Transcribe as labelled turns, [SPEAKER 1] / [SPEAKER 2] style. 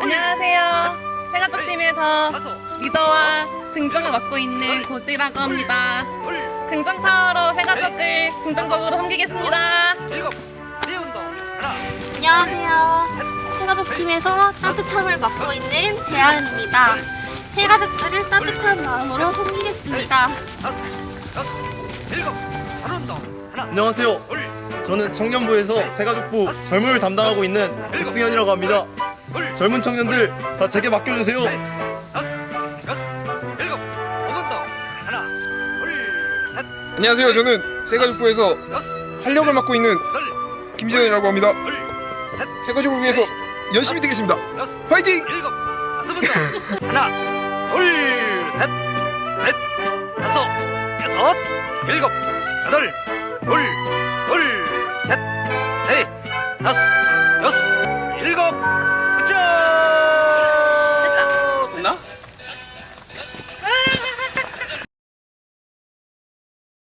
[SPEAKER 1] 안녕하세요. 세가족팀에서 리더와 긍정을 맡고 있는 고지라고 합니다. 긍정 파워로 세가족을 긍정적으로 섬기겠습니다.
[SPEAKER 2] 일곱 네 운동 하나
[SPEAKER 3] 안녕하세요. 새가족 팀에서 따뜻함을 맡고 있는 재하은입니다. 새가족들을 따뜻한 마음으로 섬기겠습니다.
[SPEAKER 4] 안녕하세요.
[SPEAKER 2] 둘
[SPEAKER 4] 저는 청년부에서 새가족부 젊음을 담당하고 있는 백승현이라고 합니다.
[SPEAKER 2] 둘
[SPEAKER 4] 젊은 청년들 다 제게 맡겨주세요.
[SPEAKER 2] 운동 하나 둘셋.
[SPEAKER 5] 안녕하세요. 저는 세가족부에서
[SPEAKER 2] 여섯
[SPEAKER 5] 활력을 맡고 있는
[SPEAKER 2] 둘.
[SPEAKER 5] 김진현이라고 합니다. 세가족을 위해서 열심히 뛰겠습니다. 화이팅!
[SPEAKER 2] 일곱 다섯 운동 하나 둘 셋 넷 다섯 여섯 일곱 여덟 둘 둘 셋 넷 다섯 여섯 일곱 Georgia!